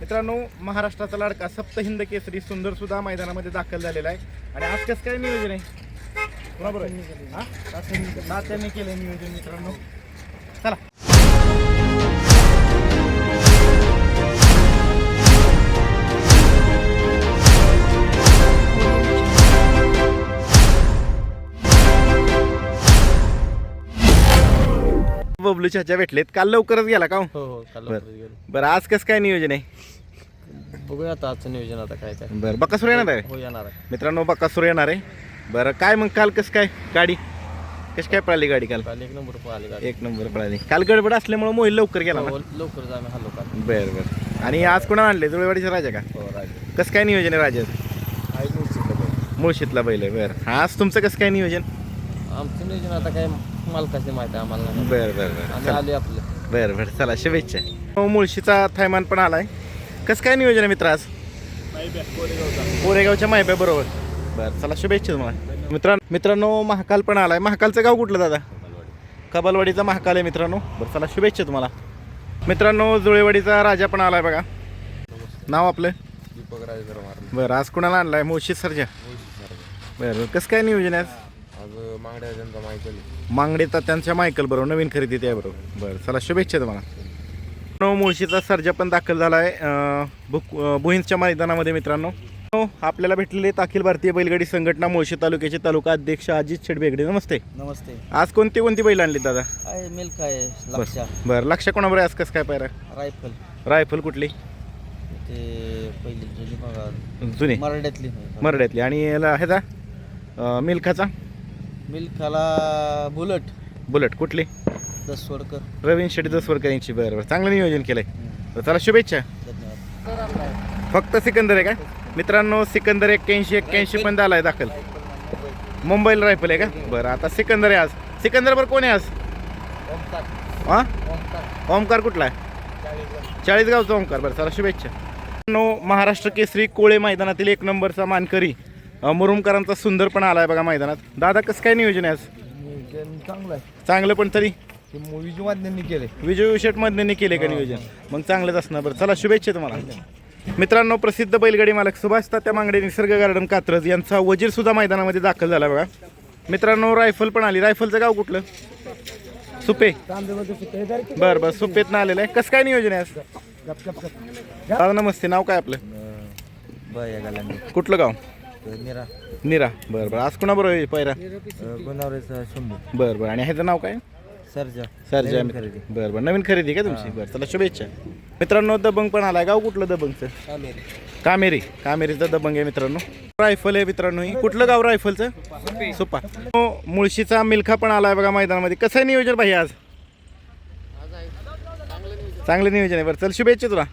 मित्रांनो महाराष्ट्राचा लाडका सप्त हिंद केसरी सुंदर सुद्धा मैदानामध्ये दाखल झालेला आहे. आणि आज कसं काय नियोजन आहे? बरोबर आहे? हा? तात्यांनी केलं नियोजन मित्रांनो. चला. बबलू चाचा भेटलेत. काल लवकरच गेला का हो? हो हो काल बरं. लवकरच गेलो. बरं आज कसं काय नियोजन आहे? बघूया आता आजचं नियोजन आता काय काय. बरं बकासूर येणार आहे? हो येणार आहे. मित्रांनो बकासूर येणार आहे. बरं काय मग काल कसं काय? गाडी? कशी काय पळाली गाडी काल? काल एक नंबर पळाली गाडी. एक नंबर पळाली. काल गडबड असल्यामुळे मोहिल लवकर गेला ना? हो, लवकरच आम्ही हल्लो काल. बरं बरं. आणि आज कोणा आणले जुळेवाडीचा राजा का? हो राजे. कसं काय नियोजन आहे राजा आई मुळशीतलं मुळशीतला बैल आहे बरं. हा आज तुमचं कसं काय नियोजन? आमचं नियोजन आता काय मालकाचे माहिती आहे आम्हाला. नाही. बरं बरं बरं. आम्ही चला. आले आपलं. बरं बरं. चला शुभेच्छा. हो, मुळशीचा थैमान पण आलाय. कसं काय नियोजन आहे मित्र आज? कोरेगावच्या माहिती बरोबर. बरं चला शुभेच्छा तुम्हाला. मित्रांनो मित्रांनो महाकाल पण आलाय. महाकालचं गाव कुठलं दादा? कबालवाडीचा महाकाल आहे मित्रांनो. बरं चला शुभेच्छा तुम्हाला. मित्रांनो जुळेवाडीचा राजा पण आलाय बघा. नाव आपलं? दीपक राजे जरा मारलं बरं आज कुणाला आणलाय? मुळशी सरजा. बरं कसं काय नियोजन आहे आज? मागड्या त्यांचा माहिती मांगडे तात्यांच्या मायकल बरोबर नवीन खरेदी त्या बरोबर बरं चला शुभेच्छा तुम्हाला. मित्रांनो, मुळशीचा सर्जा पण दाखल झाला आहे बुक भुईंच्या मैदानामध्ये मित्रांनो. हो, आपल्याला भेटलेले आहेत अखिल भारतीय बैलगाडी संघटना मुळशी तालुक्याचे तालुका अध्यक्ष अजित शेडबेगडे नमस्ते. नमस्ते. आज कोणती कोणती बैल आणली दादा? आहे मिल्क आहे बरं लक्षा. बरं लक्ष कोणाबरोबर आहे? आज कसं काय पायरा? रायफल. रायफल कुठली? ते पहिली जुनी बघा. जुनी. मराठ्यातली मरड्यातली. आणि याला ह्याचा अं, मिल्खाचा मिल्खाला बुलट. बुलेट कुठली? दसवडकर. रवीन शेट्टी दसवरकर यांची बरं बरं. चांगलं नियोजन केलंय. तर चला शुभेच्छा. फक्त सिकंदर आहे का? मित्रांनो सिकंदर एक्क्याऐंशी एक्क्याऐंशी पण झालाय दाखल. मुंबईला रायफल आहे का? बरं आता सिकंदर आहे आज. सिकंदर बरं कोण आहे आज? हा? ओमकार. कुठला आहे? चाळीसगावचा ओमकार. बरं चला शुभेच्छा. नो महाराष्ट्र केसरी कोळे मैदानातील एक नंबरचा मानकरी. मुरुमकरांचा सुंदर पण आलाय बघा मैदानात. दादा कसं काय नियोजन आहे आज? चांगलं आहे. चांगलं पण तरी? ते मूवीची वाद्यांनी केले विजय शेट मधने केले का नियोजन? मग चांगलंच असणार बरं. चला शुभेच्छा तुम्हाला. मित्रांनो प्रसिद्ध बैलगाडी मालक सुभाष तात्या मांगडे निसर्ग गार्डन कात्रज यांचा वजीर सुद्धा मैदानामध्ये दाखल झाला बघा. मित्रांनो रायफल पण आली. रायफलचं गाव कुठलं? सुपे. बरं बरं. सुपेत ना आलेलं आहे. कसं काय नियोजन आहे आज? दादा नमस्ते. नाव काय आपलं? कुठलं गाव? निरा निरा बरं बरं. आज कुणाबरोबर आहे पैरा गुणावरेचा शंभू. बरं बरं. आणि ह्याचं नाव काय? सरजा. सरजा. नवीन खरेदी. बरं बरं. नवीन खरेदी का तुमची? बरं चला शुभेच्छा. मित्रांनो दबंग पण आलाय. गाव कुठलं दबंगचं? कामेरी. कामेरीचा दबंग आहे मित्रांनो. रायफल आहे मित्रांनो ही. कुठलं गाव रायफलचं? सुपा. हो, मुळशीचा मिल्खा पण आलाय बघा मैदानामध्ये. कसं आहे नियोजन भाई आज? चांगलं नियोजन आहे. बरं चल शुभेच्छा तुला.